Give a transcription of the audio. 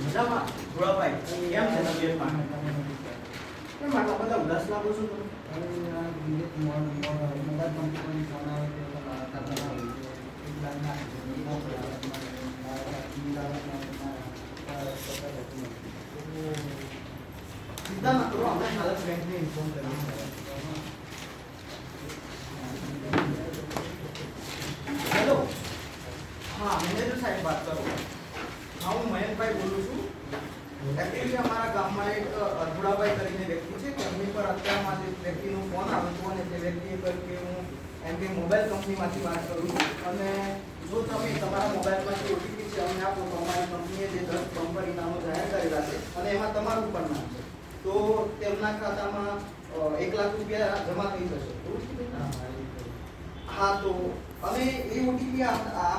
મજામાં? ભોળાભાઈ કેમ છે તબિયતમાં? કેમ આટલા બધા ઉદાસ લાગો છો તમે. મોબાઈલ કંપનીમાંથી ફોન આવે છે તો મારા ખાતામાં આવી છે એક લાખ નાખી દીધું મોકલો આવે તમારે મારા અમદાવાદમાં તમારા પચાસ હજાર ચિંતા ન કરો અમે હાલત બેંકને ઇન્ફોર્મ કરી હેલો હા મેનેજર સાહેબ વાત કરો હા હું મયંકભાઈ બોલું છું એકચ્યુઅલી અમારા ગામમાં એક અર્ભુડાભાઈ કરીને વ્યક્તિ છે તેમની પર અત્યારમાં જે વ્યક્તિનો ફોન આવ્યો અને તે વ્યક્તિએ કહ્યું કે હું એમ કે મોબાઈલ કંપનીમાંથી વાત કરું છું અને જો તમે તમારા મોબાઈલમાંથી ઓટીપી છે અમે આપો તો અમારી કંપનીએ જે દસ તમારું પણ નામ છે તો તેમના ખાતામાં એક લાખ રૂપિયા જમા થઈ જશે? હા તો અને એ ઓટીપી